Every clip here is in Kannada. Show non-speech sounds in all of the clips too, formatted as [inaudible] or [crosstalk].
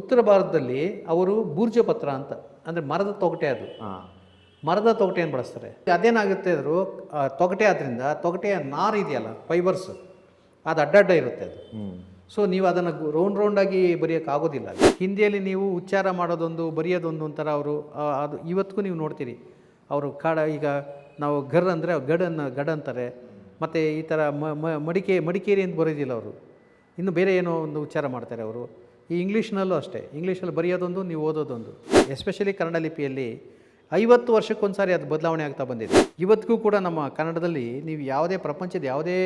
ಉತ್ತರ ಭಾರತದಲ್ಲಿ ಅವರು ಬೂರ್ಜ ಪತ್ರ ಅಂತ ಅಂದರೆ ಮರದ ತೊಗಟೆ ಅದು. ಮರದ ತೊಗಟೆಯನ್ನು ಬಳಸ್ತಾರೆ. ಅದೇನಾಗುತ್ತೆ ಅದರ ತೊಗಟೆ ಆದ್ದರಿಂದ ತೊಗಟೆಯ ನಾರು ಇದೆಯಲ್ಲ ಫೈಬರ್ಸ್ ಅದು ಅಡ್ಡಡ್ಡ ಇರುತ್ತೆ ಅದು. ಸೊ ನೀವು ಅದನ್ನು ರೌಂಡ್ ರೌಂಡಾಗಿ ಬರೆಯೋಕೆ ಆಗೋದಿಲ್ಲ. ಹಿಂದಿಯಲ್ಲಿ ನೀವು ಉಚ್ಚಾರ ಮಾಡೋದೊಂದು ಬರೆಯೋದೊಂದು ಒಂಥರ ಅವರು ಅದು ಇವತ್ತಿಗೂ ನೀವು ನೋಡ್ತೀರಿ. ಅವರು ಕಾಡ ಈಗ ನಾವು ಗರ್ ಅಂದರೆ ಗಡನ್ನು ಗಡ್ ಅಂತಾರೆ. ಮತ್ತು ಈ ಥರ ಮಡಿಕೆ ಮಡಿಕೇರಿ ಅಂತ ಬರೋದಿಲ್ಲ ಅವರು. ಇನ್ನು ಬೇರೆ ಏನೋ ಒಂದು ಉಚ್ಚಾರ ಮಾಡ್ತಾರೆ ಅವರು. ಈ ಇಂಗ್ಲೀಷ್ನಲ್ಲೂ ಅಷ್ಟೇ. ಇಂಗ್ಲೀಷಲ್ಲಿ ಬರೆಯೋದೊಂದು, ನೀವು ಓದೋದೊಂದು. ಎಸ್ಪೆಷಲಿ ಕನ್ನಡ ಲಿಪಿಯಲ್ಲಿ ಐವತ್ತು ವರ್ಷಕ್ಕೊಂದು ಸಾರಿ ಅದು ಬದಲಾವಣೆ ಆಗ್ತಾ ಬಂದಿದೆ. ಇವತ್ತಿಗೂ ಕೂಡ ನಮ್ಮ ಕನ್ನಡದಲ್ಲಿ ನೀವು ಯಾವುದೇ ಪ್ರಪಂಚದ ಯಾವುದೇ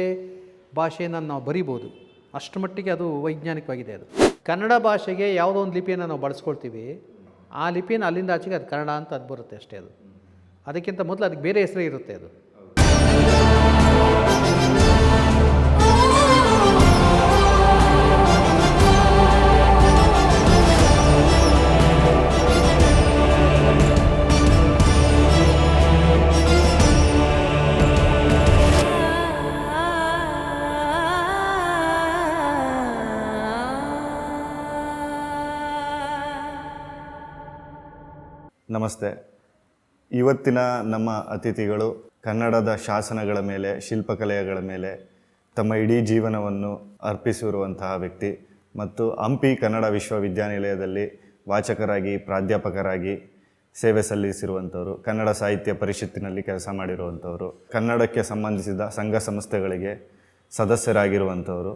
ಭಾಷೆಯನ್ನು ನಾವು ಬರಿಬೋದು. ಅಷ್ಟು ಮಟ್ಟಿಗೆ ಅದು ವೈಜ್ಞಾನಿಕವಾಗಿದೆ ಅದು. ಕನ್ನಡ ಭಾಷೆಗೆ ಯಾವುದೋ ಒಂದು ಲಿಪಿಯನ್ನು ನಾವು ಬಳಸ್ಕೊಳ್ತೀವಿ. ಆ ಲಿಪಿಯನ್ನು ಅಲ್ಲಿಂದ ಆಚೆಗೆ ಅದು ಕನ್ನಡ ಅಂತ ಅದು ಬರುತ್ತೆ ಅಷ್ಟೇ ಅದು. ಅದಕ್ಕಿಂತ ಮೊದಲು ಅದಕ್ಕೆ ಬೇರೆ ಹೆಸರೇ ಇರುತ್ತೆ ಅದು. ನಮಸ್ತೆ. ಇವತ್ತಿನ ನಮ್ಮ ಅತಿಥಿಗಳು ಕನ್ನಡದ ಶಾಸನಗಳ ಮೇಲೆ, ಶಿಲ್ಪಕಲೆಗಳ ಮೇಲೆ ತಮ್ಮ ಇಡೀ ಜೀವನವನ್ನು ಅರ್ಪಿಸಿರುವಂತಹ ವ್ಯಕ್ತಿ ಮತ್ತು ಹಂಪಿ ಕನ್ನಡ ವಿಶ್ವವಿದ್ಯಾನಿಲಯದಲ್ಲಿ ವಾಚಕರಾಗಿ, ಪ್ರಾಧ್ಯಾಪಕರಾಗಿ ಸೇವೆ ಸಲ್ಲಿಸಿರುವಂಥವರು, ಕನ್ನಡ ಸಾಹಿತ್ಯ ಪರಿಷತ್ತಿನಲ್ಲಿ ಕೆಲಸ ಮಾಡಿರುವಂಥವರು, ಕನ್ನಡಕ್ಕೆ ಸಂಬಂಧಿಸಿದ ಸಂಘ ಸಂಸ್ಥೆಗಳಿಗೆ ಸದಸ್ಯರಾಗಿರುವಂಥವರು,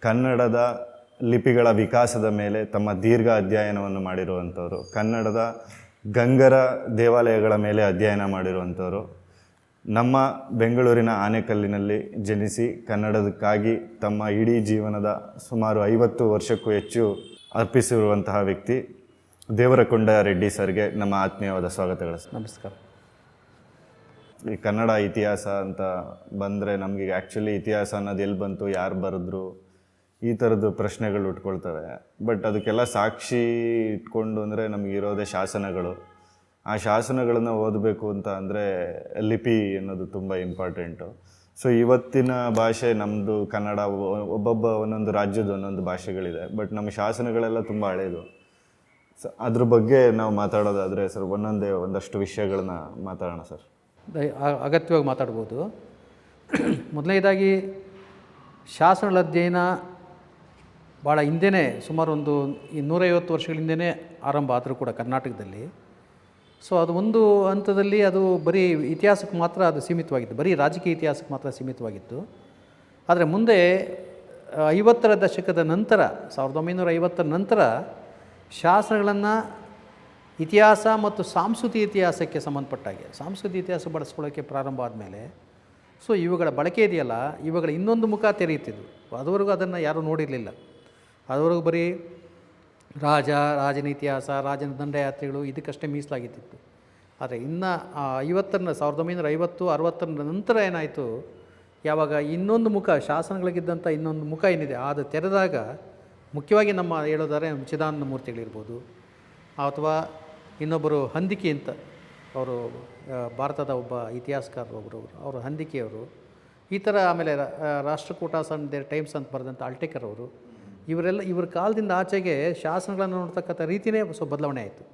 ಕನ್ನಡದ ಲಿಪಿಗಳ ವಿಕಾಸದ ಮೇಲೆ ತಮ್ಮ ದೀರ್ಘ ಅಧ್ಯಯನವನ್ನು ಮಾಡಿರುವಂಥವರು, ಕನ್ನಡದ ಗಂಗರ ದೇವಾಲಯಗಳ ಮೇಲೆ ಅಧ್ಯಯನ ಮಾಡಿರುವಂಥವರು. ನಮ್ಮ ಬೆಂಗಳೂರಿನ ಆನೆಕಲ್ಲಿನಲ್ಲಿ ಜನಿಸಿ ಕನ್ನಡದಕ್ಕಾಗಿ ತಮ್ಮ ಇಡೀ ಜೀವನದ ಸುಮಾರು ಐವತ್ತು ವರ್ಷಕ್ಕೂ ಹೆಚ್ಚು ಅರ್ಪಿಸಿರುವಂತಹ ವ್ಯಕ್ತಿ ದೇವರಕೊಂಡ ರೆಡ್ಡಿ ಸರ್ಗೆ ನಮ್ಮ ಆತ್ಮೀಯವಾದ ಸ್ವಾಗತಗಳು ಸರ್. ನಮಸ್ಕಾರ. ಈ ಕನ್ನಡ ಇತಿಹಾಸ ಅಂತ ಬಂದರೆ ನಮಗೆ ಆ್ಯಕ್ಚುಲಿ ಇತಿಹಾಸ ಅನ್ನೋದು ಎಲ್ಲಿ ಬಂತು ಯಾರು ಬರೆದ್ರು ಈ ಥರದ್ದು ಪ್ರಶ್ನೆಗಳು ಉಟ್ಕೊಳ್ತವೆ. ಬಟ್ ಅದಕ್ಕೆಲ್ಲ ಸಾಕ್ಷಿ ಇಟ್ಕೊಂಡು ಅಂದರೆ ನಮಗಿರೋದೇ ಶಾಸನಗಳು. ಆ ಶಾಸನಗಳನ್ನು ಓದಬೇಕು ಅಂತ ಅಂದರೆ ಲಿಪಿ ಅನ್ನೋದು ತುಂಬ ಇಂಪಾರ್ಟೆಂಟು ಸೊ ಇವತ್ತಿನ ಭಾಷೆ ನಮ್ಮದು ಕನ್ನಡ, ಒಬ್ಬೊಬ್ಬ ಒಂದೊಂದು ರಾಜ್ಯದ ಒಂದೊಂದು ಭಾಷೆಗಳಿದೆ. ಬಟ್ ನಮ್ಮ ಶಾಸನಗಳೆಲ್ಲ ತುಂಬ ಹಳೇದು. ಸೊ ಅದ್ರ ಬಗ್ಗೆ ನಾವು ಮಾತಾಡೋದಾದರೆ ಸರ್ ಒಂದೊಂದೇ ಒಂದಷ್ಟು ವಿಷಯಗಳನ್ನ ಮಾತಾಡೋಣ ಸರ್ ಅಗತ್ಯವಾಗಿ ಮಾತಾಡ್ಬೋದು. ಮೊದಲನೇದಾಗಿ, ಶಾಸನಗಳ ಅಧ್ಯಯನ ಭಾಳ ಹಿಂದೆನೇ ಸುಮಾರು ಒಂದು ಈ ನೂರೈವತ್ತು ವರ್ಷಗಳ ಹಿಂದೆನೇ ಆರಂಭ ಆದರೂ ಕೂಡ ಕರ್ನಾಟಕದಲ್ಲಿ. ಸೊ ಅದು ಒಂದು ಹಂತದಲ್ಲಿ ಅದು ಬರೀ ಇತಿಹಾಸಕ್ಕೆ ಮಾತ್ರ ಅದು ಸೀಮಿತವಾಗಿತ್ತು. ಬರೀ ರಾಜಕೀಯ ಇತಿಹಾಸಕ್ಕೆ ಮಾತ್ರ ಸೀಮಿತವಾಗಿತ್ತು. ಆದರೆ ಮುಂದೆ ಐವತ್ತರ ದಶಕದ ನಂತರ, ಸಾವಿರದ ಒಂಬೈನೂರ ಐವತ್ತರ ನಂತರ ಶಾಸನಗಳನ್ನು ಇತಿಹಾಸ ಮತ್ತು ಸಾಂಸ್ಕೃತಿಕ ಇತಿಹಾಸಕ್ಕೆ ಸಂಬಂಧಪಟ್ಟಾಗೆ ಸಾಂಸ್ಕೃತಿಕ ಇತಿಹಾಸ ಬಳಸ್ಕೊಳ್ಳೋಕ್ಕೆ ಪ್ರಾರಂಭ ಆದಮೇಲೆ ಸೊ ಇವುಗಳ ಬಳಕೆ ಇದೆಯಲ್ಲ, ಇವುಗಳ ಇನ್ನೊಂದು ಮುಖ ತೆರೆಯುತ್ತಿದ್ದು ಅದುವರೆಗೂ ಅದನ್ನು ಯಾರೂ ನೋಡಿರಲಿಲ್ಲ. ಅದುವರೆಗೂ ಬರೀ ರಾಜ ರಾಜನ ಇತಿಹಾಸ ರಾಜನ ದಂಡಯಾತ್ರೆಗಳು ಇದಕ್ಕಷ್ಟೇ ಮೀಸಲಾಗಿತ್ತಿತ್ತು. ಆದರೆ ಇನ್ನು ಐವತ್ತರ ಸಾವಿರದ ಒಂಬೈನೂರ ಐವತ್ತು ಅರವತ್ತರ ನಂತರ ಏನಾಯಿತು? ಯಾವಾಗ ಇನ್ನೊಂದು ಮುಖ, ಶಾಸನಗಳಿಗಿದ್ದಂಥ ಇನ್ನೊಂದು ಮುಖ ಏನಿದೆ, ಅದು ತೆರೆದಾಗ ಮುಖ್ಯವಾಗಿ ನಮ್ಮ ಹೇಳೋದಾದ್ರೆ ಚಿದಾನಂದ ಮೂರ್ತಿಗಳಿರ್ಬೋದು, ಅಥವಾ ಇನ್ನೊಬ್ಬರು ಹಂದಿಕೆ ಅಂತ ಅವರು ಭಾರತದ ಒಬ್ಬ ಇತಿಹಾಸಕಾರರು ಒಬ್ಬರು ಅವರು ಹಂದಿಕೆಯವರು. ಈ ಥರ ಆಮೇಲೆ ರಾಷ್ಟ್ರಕೂಟ ಸನ್ ಟೈಮ್ಸ್ ಅಂತ ಬರೆದಂಥ ಅಲ್ಟೇಕರ್ ಅವರು ಇವರೆಲ್ಲ ಇವ್ರ ಕಾಲದಿಂದ ಆಚೆಗೆ ಶಾಸನಗಳನ್ನು ನೋಡ್ತಕ್ಕಂಥ ರೀತಿಯೇ ಸ್ವಲ್ಪ ಬದಲಾವಣೆ ಆಯಿತು.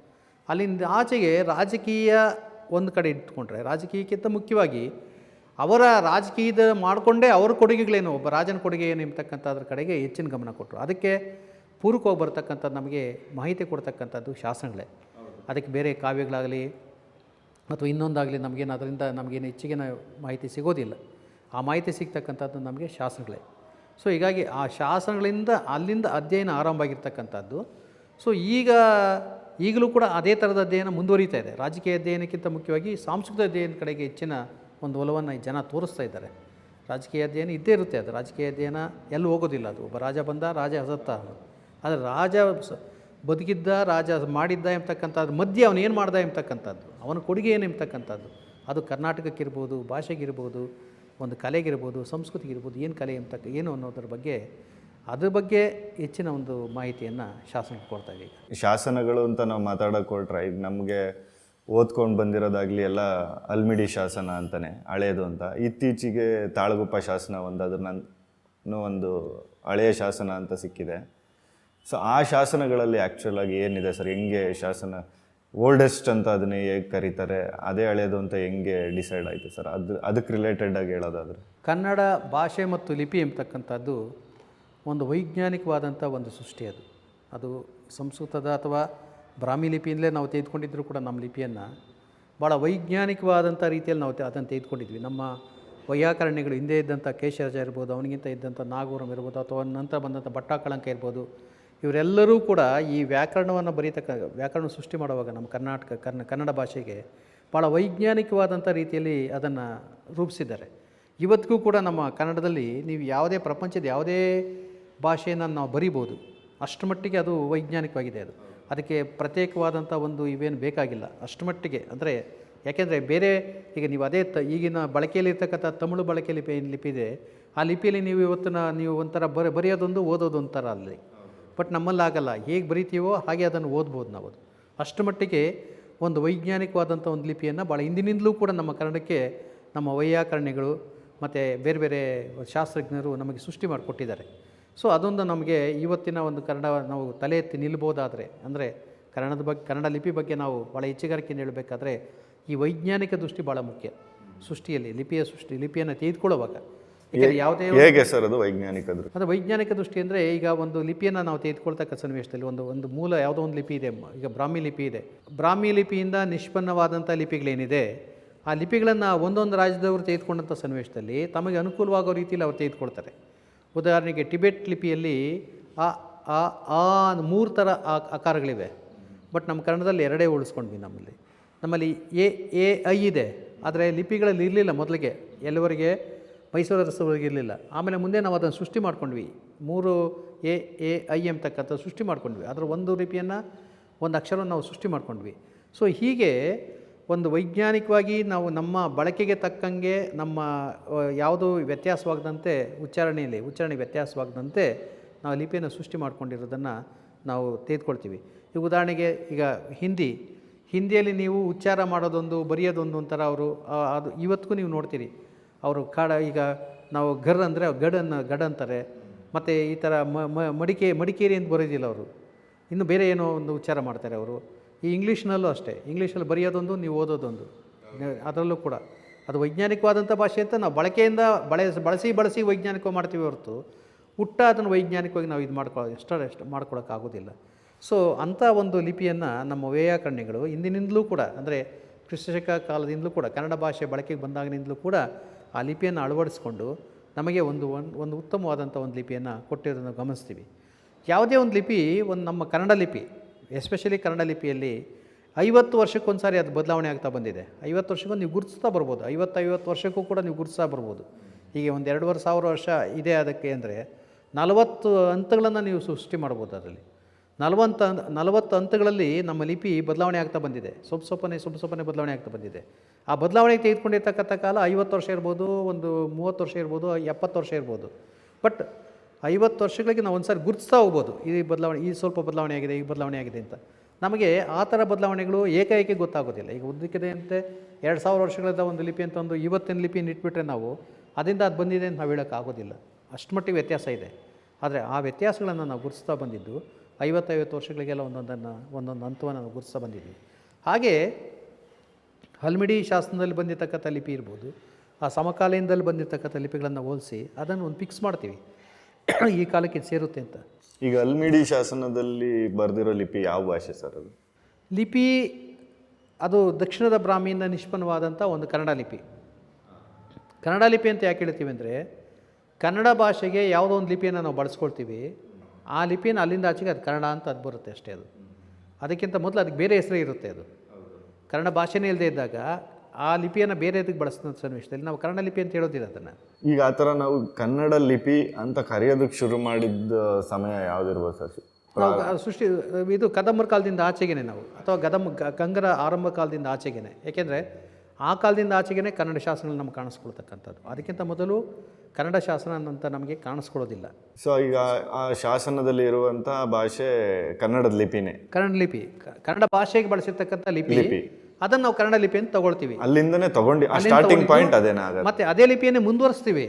ಅಲ್ಲಿಂದ ಆಚೆಗೆ ರಾಜಕೀಯ ಒಂದು ಕಡೆ ಇಟ್ಕೊಂಡ್ರೆ, ರಾಜಕೀಯಕ್ಕಿಂತ ಮುಖ್ಯವಾಗಿ ಅವರ ರಾಜಕೀಯದ ಮಾಡಿಕೊಂಡೇ ಅವ್ರ ಕೊಡುಗೆಗಳೇನು, ಒಬ್ಬ ರಾಜನ ಕೊಡುಗೆ ಏನು ಎಂಬತಕ್ಕಂಥದ್ರ ಕಡೆಗೆ ಹೆಚ್ಚಿನ ಗಮನ ಕೊಟ್ಟರು. ಅದಕ್ಕೆ ಪೂರಕವಾಗಿ ಬರ್ತಕ್ಕಂಥದ್ದು ನಮಗೆ ಮಾಹಿತಿ ಕೊಡ್ತಕ್ಕಂಥದ್ದು ಶಾಸನಗಳೇ. ಅದಕ್ಕೆ ಬೇರೆ ಕಾವ್ಯಗಳಾಗಲಿ ಅಥವಾ ಇನ್ನೊಂದಾಗಲಿ ನಮಗೇನು ಅದರಿಂದ ನಮಗೇನು ಹೆಚ್ಚಿಗೆ ಮಾಹಿತಿ ಸಿಗೋದಿಲ್ಲ. ಆ ಮಾಹಿತಿ ಸಿಗ್ತಕ್ಕಂಥದ್ದು ನಮಗೆ ಶಾಸನಗಳೇ. ಸೊ ಹೀಗಾಗಿ ಆ ಶಾಸನಗಳಿಂದ ಅಲ್ಲಿಂದ ಅಧ್ಯಯನ ಆರಂಭ ಆಗಿರ್ತಕ್ಕಂಥದ್ದು ಸೊ ಈಗ ಈಗಲೂ ಕೂಡ ಅದೇ ಥರದ ಅಧ್ಯಯನ ಮುಂದುವರಿತಾ ಇದೆ. ರಾಜಕೀಯ ಅಧ್ಯಯನಕ್ಕಿಂತ ಮುಖ್ಯವಾಗಿ ಸಾಂಸ್ಕೃತಿಕ ಅಧ್ಯಯನ ಕಡೆಗೆ ಹೆಚ್ಚಿನ ಒಂದು ಒಲವನ್ನು ಜನ ತೋರಿಸ್ತಾ ಇದ್ದಾರೆ. ರಾಜಕೀಯ ಅಧ್ಯಯನ ಇದ್ದೇ ಇರುತ್ತೆ ಅದು. ರಾಜಕೀಯ ಅಧ್ಯಯನ ಎಲ್ಲೂ ಹೋಗೋದಿಲ್ಲ ಅದು. ಒಬ್ಬ ರಾಜ ಬಂದ, ರಾಜ ಹಸತ್ತ ಆದರೆ ರಾಜ ಬದುಕಿದ್ದ, ರಾಜ ಮಾಡಿದ್ದ ಎಂಬತಕ್ಕಂಥದ್ದು, ಮಧ್ಯೆ ಅವನೇನು ಮಾಡ್ದ ಎಂಬತಕ್ಕಂಥದ್ದು, ಅವನ ಕೊಡುಗೆ ಏನು ಎಂಬತಕ್ಕಂಥದ್ದು, ಅದು ಕರ್ನಾಟಕಕ್ಕಿರ್ಬೋದು, ಭಾಷೆಗಿರ್ಬೋದು ಒಂದು ಕಲೆಗಿರ್ಬೋದು, ಸಂಸ್ಕೃತಿಗಿರ್ಬೋದು ಏನು ಕಲೆ ಎಂಬತಕ್ಕ ಏನು ಅನ್ನೋದ್ರ ಬಗ್ಗೆ ಅದ್ರ ಬಗ್ಗೆ ಹೆಚ್ಚಿನ ಒಂದು ಮಾಹಿತಿಯನ್ನು ಶಾಸನ ಕೊಡ್ತಾ ಈಗ ಶಾಸನಗಳು ಅಂತ ನಾವು ಮಾತಾಡೋಕೆ ಹೊರಟ್ರೆ, ಈಗ ನಮಗೆ ಓದ್ಕೊಂಡು ಬಂದಿರೋದಾಗಲಿ ಎಲ್ಲ ಅಲ್ಮಿಡಿ ಶಾಸನ ಅಂತಾನೆ, ಹಳೇದು ಅಂತ. ಇತ್ತೀಚೆಗೆ ತಾಳಗುಪ್ಪ ಶಾಸನ ಒಂದು ಅದನ್ನ ಒಂದು ಹಳೆಯ ಶಾಸನ ಅಂತ ಸಿಕ್ಕಿದೆ. ಸೊ ಆ ಶಾಸನಗಳಲ್ಲಿ ಆ್ಯಕ್ಚುಲಾಗಿ ಏನಿದೆ ಸರ್? ಹೆಂಗೆ ಶಾಸನ ಓಲ್ಡೆಸ್ಟ್ ಅಂತ ಅದನ್ನ ಹೇಗೆ ಕರೀತಾರೆ, ಅದೇ ಹಳೇದು ಅಂತ ಹೆಂಗೆ ಡಿಸೈಡ್ ಆಯಿತು ಸರ್? ಅದು, ಅದಕ್ಕೆ ರಿಲೇಟೆಡ್ ಆಗಿ ಹೇಳೋದಾದ್ರೆ. ಕನ್ನಡ ಭಾಷೆ ಮತ್ತು ಲಿಪಿ ಎಂಬತಕ್ಕಂಥದ್ದು ಒಂದು ವೈಜ್ಞಾನಿಕವಾದಂಥ ಒಂದು ಸೃಷ್ಟಿ ಅದು. ಅದು ಸಂಸ್ಕೃತದ ಅಥವಾ ಬ್ರಾಹ್ಮಿ ಲಿಪಿಯಿಂದಲೇ ನಾವು ತೆಗೆದುಕೊಂಡಿದ್ದರೂ ಕೂಡ ನಮ್ಮ ಲಿಪಿಯನ್ನು ಭಾಳ ವೈಜ್ಞಾನಿಕವಾದಂಥ ರೀತಿಯಲ್ಲಿ ನಾವು ಅದನ್ನು ತೆಗೆದುಕೊಂಡಿದ್ವಿ. ನಮ್ಮ ವೈಯಾಕರಣ್ಯಗಳು ಹಿಂದೆ ಇದ್ದಂಥ ಕೇಶರಾಜ ಇರ್ಬೋದು, ಅವನಿಗಿಂತ ಇದ್ದಂಥ ನಾಗೂರಂ ಇರ್ಬೋದು, ಅಥವಾ ನಂತರ ಬಂದಂಥ ಬಟ್ಟಾಕಳಂಕ ಇರ್ಬೋದು ಇವರೆಲ್ಲರೂ ಕೂಡ ಈ ವ್ಯಾಕರಣವನ್ನು ಬರೀತಕ್ಕ, ವ್ಯಾಕರಣ ಸೃಷ್ಟಿ ಮಾಡುವಾಗ ನಮ್ಮ ಕರ್ನಾಟಕ ಕನ್ನ ಕನ್ನಡ ಭಾಷೆಗೆ ಭಾಳ ವೈಜ್ಞಾನಿಕವಾದಂಥ ರೀತಿಯಲ್ಲಿ ಅದನ್ನು ರೂಪಿಸಿದ್ದಾರೆ. ಇವತ್ತಿಗೂ ಕೂಡ ನಮ್ಮ ಕನ್ನಡದಲ್ಲಿ ನೀವು ಯಾವುದೇ ಪ್ರಪಂಚದ ಯಾವುದೇ ಭಾಷೆಯನ್ನು ನಾವು ಬರಿಬೋದು. ಅಷ್ಟು ಮಟ್ಟಿಗೆ ಅದು ವೈಜ್ಞಾನಿಕವಾಗಿದೆ ಅದು. ಅದಕ್ಕೆ ಪ್ರತ್ಯೇಕವಾದಂಥ ಒಂದು ಇವೇನು ಬೇಕಾಗಿಲ್ಲ. ಅಷ್ಟು ಮಟ್ಟಿಗೆ ಅಂದರೆ ಯಾಕೆಂದರೆ ಬೇರೆ ಈಗ ನೀವು ಅದೇ ತ, ಈಗಿನ ಬಳಕೆಯಲ್ಲಿರ್ತಕ್ಕಂಥ ತಮಿಳು ಬಳಕೆ ಲಿಪಿ ಲಿಪಿ ಇದೆ. ಆ ಲಿಪಿಯಲ್ಲಿ ನೀವು ಇವತ್ತಿನ ನೀವು ಒಂಥರ ಬರ, ಬರೆಯೋದೊಂದು ಓದೋದೊಂಥರ ಅಲ್ಲಿ. ಬಟ್ ನಮ್ಮಲ್ಲಿ ಆಗಲ್ಲ ಹೇಗೆ ಬರಿತೀವೋ ಹಾಗೆ ಅದನ್ನು ಓದ್ಬೋದು ನಾವು ಅದು. ಅಷ್ಟು ಮಟ್ಟಿಗೆ ಒಂದು ವೈಜ್ಞಾನಿಕವಾದಂಥ ಒಂದು ಲಿಪಿಯನ್ನು ಭಾಳ ಹಿಂದಿನಿಂದಲೂ ಕೂಡ ನಮ್ಮ ಕನ್ನಡಕ್ಕೆ ನಮ್ಮ ವೈಯಾಕರಣಿಗಳು ಮತ್ತು ಬೇರೆ ಬೇರೆ ಶಾಸ್ತ್ರಜ್ಞರು ನಮಗೆ ಸೃಷ್ಟಿ ಮಾಡಿಕೊಟ್ಟಿದ್ದಾರೆ. ಸೊ, ಅದೊಂದು ನಮಗೆ ಇವತ್ತಿನ ಒಂದು ಕನ್ನಡ ನಾವು ತಲೆ ಎತ್ತಿ ನಿಲ್ಬೋದಾದರೆ, ಅಂದರೆ ಕನ್ನಡದ ಬಗ್ಗೆ ಕನ್ನಡ ಲಿಪಿ ಬಗ್ಗೆ ನಾವು ಭಾಳ ಹೆಚ್ಚುಗಾರಿಕೆಯಿಂದ ಹೇಳಬೇಕಾದ್ರೆ ಈ ವೈಜ್ಞಾನಿಕ ದೃಷ್ಟಿ ಭಾಳ ಮುಖ್ಯ. ಸೃಷ್ಟಿಯಲ್ಲಿ, ಲಿಪಿಯ ಸೃಷ್ಟಿ, ಲಿಪಿಯನ್ನು ತೆಗೆದುಕೊಳ್ಳುವಾಗ. ಯಾವುದೇ ಹೇಗೆ ಸರ್ ಅದು ವೈಜ್ಞಾನಿಕ ದೃಷ್ಟಿ? ಅದು ವೈಜ್ಞಾನಿಕ ದೃಷ್ಟಿ ಅಂದರೆ ಈಗ ಒಂದು ಲಿಪಿಯನ್ನು ನಾವು ತೆಗೆದುಕೊಳ್ತಕ್ಕ ಸನ್ನಿವೇಶದಲ್ಲಿ ಒಂದು ಒಂದು ಮೂಲ ಯಾವುದೋ ಒಂದು ಲಿಪಿ ಇದೆ ಈಗ ಬ್ರಾಹ್ಮಿ ಲಿಪಿ ಇದೆ. ಬ್ರಾಹ್ಮಿ ಲಿಪಿಯಿಂದ ನಿಷ್ಪನ್ನವಾದಂಥ ಲಿಪಿಗಳೇನಿದೆ ಆ ಲಿಪಿಗಳನ್ನು ಒಂದೊಂದು ರಾಜ್ಯದವರು ತೆಗೆದುಕೊಂಡಂಥ ಸನ್ನಿವೇಶದಲ್ಲಿ ತಮಗೆ ಅನುಕೂಲವಾಗೋ ರೀತಿಯಲ್ಲಿ ಅವ್ರು ತೆಗೆದುಕೊಳ್ತಾರೆ. ಉದಾಹರಣೆಗೆ ಟಿಬೆಟ್ ಲಿಪಿಯಲ್ಲಿ ಆ ಆ ಆ ಮೂರು ಥರ ಆಕಾರಗಳಿವೆ. ಬಟ್ ನಮ್ಮ ಕನ್ನಡದಲ್ಲಿ ಎರಡೇ ಉಳಿಸ್ಕೊಂಡ್ವಿ ನಮ್ಮಲ್ಲಿ. ನಮ್ಮಲ್ಲಿ ಎ ಎ ಐ ಇದೆ. ಆದರೆ ಲಿಪಿಗಳಲ್ಲಿ ಇರಲಿಲ್ಲ ಮೊದಲಿಗೆ. ಎಲ್ಲಿವರೆಗೆ ಮೈಸೂರು ಅರಸವರೆಗೆ ಇರಲಿಲ್ಲ. ಆಮೇಲೆ ಮುಂದೆ ನಾವು ಅದನ್ನು ಸೃಷ್ಟಿ ಮಾಡ್ಕೊಂಡ್ವಿ. ಮೂರು ಎ ಎ, ಐ ಎಂಬತಕ್ಕಂಥ ಸೃಷ್ಟಿ ಮಾಡ್ಕೊಂಡ್ವಿ. ಅದರ ಒಂದು ಲಿಪಿಯನ್ನು ಒಂದು ಅಕ್ಷರವನ್ನು ನಾವು ಸೃಷ್ಟಿ ಮಾಡ್ಕೊಂಡ್ವಿ. ಸೊ ಹೀಗೆ ಒಂದು ವೈಜ್ಞಾನಿಕವಾಗಿ ನಾವು ನಮ್ಮ ಬಳಕೆಗೆ ತಕ್ಕಂಗೆ, ನಮ್ಮ ಯಾವುದು ವ್ಯತ್ಯಾಸವಾಗದಂತೆ ಉಚ್ಚಾರಣೆಯಲ್ಲಿ, ಉಚ್ಚಾರಣೆ ವ್ಯತ್ಯಾಸವಾಗದಂತೆ ನಾವು ಲಿಪಿಯನ್ನು ಸೃಷ್ಟಿ ಮಾಡ್ಕೊಂಡಿರೋದನ್ನು ನಾವು ತೆಗೆದುಕೊಳ್ತೀವಿ. ಈಗ ಉದಾಹರಣೆಗೆ ಈಗ ಹಿಂದಿ. ಹಿಂದಿಯಲ್ಲಿ ನೀವು ಉಚ್ಚಾರ ಮಾಡೋದೊಂದು, ಬರೆಯೋದೊಂದು ಒಂಥರ ಅವರು ಅದು ಇವತ್ತಿಗೂ ನೀವು ನೋಡ್ತೀರಿ. ಅವರು ಕಾಡ ಈಗ ನಾವು ಗರ್ ಅಂದರೆ ಗಡನ್ನು ಗಡ ಅಂತಾರೆ. ಮತ್ತು ಈ ಥರ ಮಡಿಕೆ, ಮಡಿಕೇರಿ ಅಂತ ಬರೋದಿಲ್ಲ ಅವರು. ಇನ್ನು ಬೇರೆ ಏನೋ ಒಂದು ಉಚ್ಚಾರ ಮಾಡ್ತಾರೆ ಅವರು. ಈ ಇಂಗ್ಲೀಷ್ನಲ್ಲೂ ಅಷ್ಟೇ. ಇಂಗ್ಲೀಷಲ್ಲಿ ಬರೆಯೋದೊಂದು, ನೀವು ಓದೋದೊಂದು. ಅದರಲ್ಲೂ ಕೂಡ. ಅದು ವೈಜ್ಞಾನಿಕವಾದಂಥ ಭಾಷೆ ಅಂತ ನಾವು ಬಳಕೆಯಿಂದ ಬಳೆ ಬಳಸಿ ಬಳಸಿ ವೈಜ್ಞಾನಿಕ ಮಾಡ್ತೀವಿ ಹೊರತು ಹುಟ್ಟ ಅದನ್ನು ವೈಜ್ಞಾನಿಕವಾಗಿ ನಾವು ಇದು ಮಾಡ್ಕೊಳ್ಳೋ ಎಷ್ಟೋ ಎಷ್ಟು ಮಾಡ್ಕೊಳೋಕ್ಕಾಗೋದಿಲ್ಲ. ಸೊ ಅಂಥ ಒಂದು ಲಿಪಿಯನ್ನು ನಮ್ಮ ವೈಯಾಕರಣ್ಯಗಳು ಇಂದಿನಿಂದಲೂ ಕೂಡ, ಅಂದರೆ ಕ್ರಿಸ್ತಶಕ ಕಾಲದಿಂದಲೂ ಕೂಡ, ಕನ್ನಡ ಭಾಷೆ ಬಳಕೆಗೆ ಬಂದಾಗಿನಿಂದಲೂ ಕೂಡ ಆ ಲಿಪಿಯನ್ನು ಅಳವಡಿಸ್ಕೊಂಡು ನಮಗೆ ಒಂದು ಒಂದು ಉತ್ತಮವಾದಂಥ ಒಂದು ಲಿಪಿಯನ್ನು ಕೊಟ್ಟಿರೋದನ್ನು ಗಮನಿಸ್ತೀವಿ. ಯಾವುದೇ ಒಂದು ಲಿಪಿ, ಒಂದು ನಮ್ಮ ಕನ್ನಡ ಲಿಪಿ, ಎಸ್ಪೆಷಲಿ ಕನ್ನಡ ಲಿಪಿಯಲ್ಲಿ ಐವತ್ತು ವರ್ಷಕ್ಕೊಂದು ಸಾರಿ ಅದು ಬದಲಾವಣೆ ಆಗ್ತಾ ಬಂದಿದೆ. ಐವತ್ತು ವರ್ಷಕ್ಕೂ ನೀವು ಗುರುತಿಸ್ತಾ ಬರ್ಬೋದು. ಐವತ್ತೈವತ್ತು ಐವತ್ತು ವರ್ಷಕ್ಕೂ ಕೂಡ ನೀವು ಗುರುತಿಸ್ತಾ ಬರ್ಬೋದು. ಹೀಗೆ ಒಂದು ಎರಡುವರೆ ಸಾವಿರ ವರ್ಷ ಇದೆ ಅದಕ್ಕೆ ಅಂದರೆ ನಲವತ್ತು ಹಂತಗಳನ್ನು ನೀವು ಸೃಷ್ಟಿ ಮಾಡ್ಬೋದು ಅದರಲ್ಲಿ. ನಲವತ್ತು ನಲವತ್ತು ಹಂತಗಳಲ್ಲಿ ನಮ್ಮ ಲಿಪಿ ಬದಲಾವಣೆ ಆಗ್ತಾ ಬಂದಿದೆ. ಸ್ವಲ್ಪ ಸೊಪ್ಪನೆ ಸ್ವಲ್ಪ ಸೊಪ್ಪನೆ ಬದಲಾವಣೆ ಆಗ್ತಾ ಬಂದಿದೆ. ಆ ಬದಲಾವಣೆ ತೆಗೆದುಕೊಂಡಿರ್ತಕ್ಕಂಥ ಕಾಲ ಐವತ್ತು ವರ್ಷ ಇರ್ಬೋದು, ಒಂದು ಮೂವತ್ತು ವರ್ಷ ಇರ್ಬೋದು, ಎಪ್ಪತ್ತು ವರ್ಷ ಇರ್ಬೋದು. ಬಟ್ ಐವತ್ತು ವರ್ಷಗಳಿಗೆ ನಾವು ಒಂದು ಗುರುತಿಸ್ತಾ ಹೋಗ್ಬೋದು, ಈ ಬದಲಾವಣೆ, ಈ ಸ್ವಲ್ಪ ಬದಲಾವಣೆ ಆಗಿದೆ, ಈ ಬದಲಾವಣೆ ಆಗಿದೆ ಅಂತ. ನಮಗೆ ಆ ಥರ ಬದಲಾವಣೆಗಳು ಏಕಾಏಕಿ ಗೊತ್ತಾಗೋದಿಲ್ಲ. ಈಗ ಉದ್ದಕ್ಕಿದೆ ಅಂತೆ, ಎರಡು ಸಾವಿರ ವರ್ಷಗಳಿಂದ ಒಂದು ಲಿಪಿ ಅಂತ ಒಂದು ಇವತ್ತಿನ ಲಿಪಿಯನ್ನು ಇಟ್ಬಿಟ್ರೆ ನಾವು ಅದರಿಂದ ಅದು ಬಂದಿದೆ ಅಂತ ನಾವು ಹೇಳೋಕ್ಕಾಗೋದಿಲ್ಲ. ಅಷ್ಟು ಮಟ್ಟಿಗೆ ವ್ಯತ್ಯಾಸ ಇದೆ. ಆದರೆ ಆ ವ್ಯತ್ಯಾಸಗಳನ್ನು ನಾವು ಗುರುತಿಸ್ತಾ ಬಂದಿದ್ದು ಐವತ್ತೈವತ್ತು ವರ್ಷಗಳಿಗೆಲ್ಲ ಒಂದೊಂದನ್ನು ಒಂದೊಂದು ಹಂತವನ್ನು ನಾವು ಗುರುತಿಸ್ತಾ ಬಂದಿದ್ವಿ. ಹಾಗೆ ಹಲ್ಮಿಡಿ ಶಾಸನದಲ್ಲಿ ಬಂದಿರತಕ್ಕಂಥ ಲಿಪಿ ಇರ್ಬೋದು ಆ ಸಮಕಾಲೀನದಲ್ಲಿ ಬಂದಿರತಕ್ಕಂಥ ಲಿಪಿಗಳನ್ನು ಹೋಲಿಸಿ ಅದನ್ನು ಒಂದು ಫಿಕ್ಸ್ ಮಾಡ್ತೀವಿ. [clears throat] ಈ ಕಾಲಕ್ಕೆ ಇದು ಸೇರುತ್ತೆ ಅಂತ. ಈಗ ಅಲ್ಮಿಡಿ ಶಾಸನದಲ್ಲಿ ಬರೆದಿರೋ ಲಿಪಿ ಯಾವ ಭಾಷೆ ಸರ್ ಅದು? ಲಿಪಿ ಅದು ದಕ್ಷಿಣದ ಬ್ರಾಹ್ಮಿಯಿಂದ ನಿಷ್ಪನ್ನವಾದಂಥ ಒಂದು ಕನ್ನಡ ಲಿಪಿ. ಕನ್ನಡ ಲಿಪಿ ಅಂತ ಯಾಕೆ ಹೇಳ್ತೀವಿ ಅಂದರೆ ಕನ್ನಡ ಭಾಷೆಗೆ ಯಾವುದೋ ಒಂದು ಲಿಪಿಯನ್ನು ನಾವು ಬಳಸ್ಕೊಳ್ತೀವಿ. ಆ ಲಿಪಿನ ಅಲ್ಲಿಂದ ಆಚೆಗೆ ಅದು ಕನ್ನಡ ಅಂತ ಅದು ಬರುತ್ತೆ ಅಷ್ಟೇ ಅದು. ಅದಕ್ಕಿಂತ ಮೊದಲು ಅದಕ್ಕೆ ಬೇರೆ ಹೆಸರೇ ಇರುತ್ತೆ ಅದು. ಕನ್ನಡ ಭಾಷೆನೇ ಇಲ್ಲದೆ ಇದ್ದಾಗ ಆ ಲಿಪಿಯನ್ನು ಬೇರೆ ಇದಕ್ಕೆ ಬಳಸಿದ ಸನ್ನಿವೇಶದಲ್ಲಿ ನಾವು ಕನ್ನಡ ಲಿಪಿ ಅಂತ ಹೇಳೋದಿಲ್ಲ ಅದನ್ನು. ಈಗ ಆ ಥರ ನಾವು ಕನ್ನಡ ಲಿಪಿ ಅಂತ ಕರೆಯೋದಕ್ಕೆ ಶುರು ಮಾಡಿದ್ದ ಸಮಯ ಯಾವುದಿರ್ಬೋದು ಸರ್? ನಾವು ಸೃಷ್ಟಿ ಇದು ಕದಂಬರ ಕಾಲದಿಂದ ಆಚೆಗೇನೆ ನಾವು ಅಥವಾ ಗದಮ್ ಗಂಗರ ಆರಂಭ ಕಾಲದಿಂದ ಆಚೆಗೇನೆ. ಯಾಕೆಂದರೆ ಆ ಕಾಲದಿಂದ ಆಚೆಗೆ ಕನ್ನಡ ಶಾಸನ ನಮ್ಗೆ ಕಾಣಿಸ್ಕೊಳ್ತಕ್ಕಂಥದ್ದು. ಅದಕ್ಕಿಂತ ಮೊದಲು ಕನ್ನಡ ಶಾಸನ ಅಂತ ನಮಗೆ ಕಾಣಿಸ್ಕೊಳ್ಳೋದಿಲ್ಲ ಸೊ ಈಗ ಆ ಶಾಸನದಲ್ಲಿ ಇರುವಂತಹ ಭಾಷೆ ಕನ್ನಡದ ಲಿಪಿನೇ. ಕನ್ನಡ ಲಿಪಿ ಕನ್ನಡ ಭಾಷೆಗೆ ಬಳಸಿರ್ತಕ್ಕಂಥ ಲಿಪಿ ಲಿಪಿ. ಅದನ್ನು ನಾವು ಕನ್ನಡ ಲಿಪಿ ಅಂತ ತಗೊಳ್ತೀವಿ. ಅಲ್ಲಿಂದನೇ ತಗೊಂಡು ಸ್ಟಾರ್ಟಿಂಗ್ ಪಾಯಿಂಟ್ ಅದೇನ ಮತ್ತೆ ಅದೇ ಲಿಪಿಯನ್ನೇ ಮುಂದುವರಿಸ್ತೀವಿ.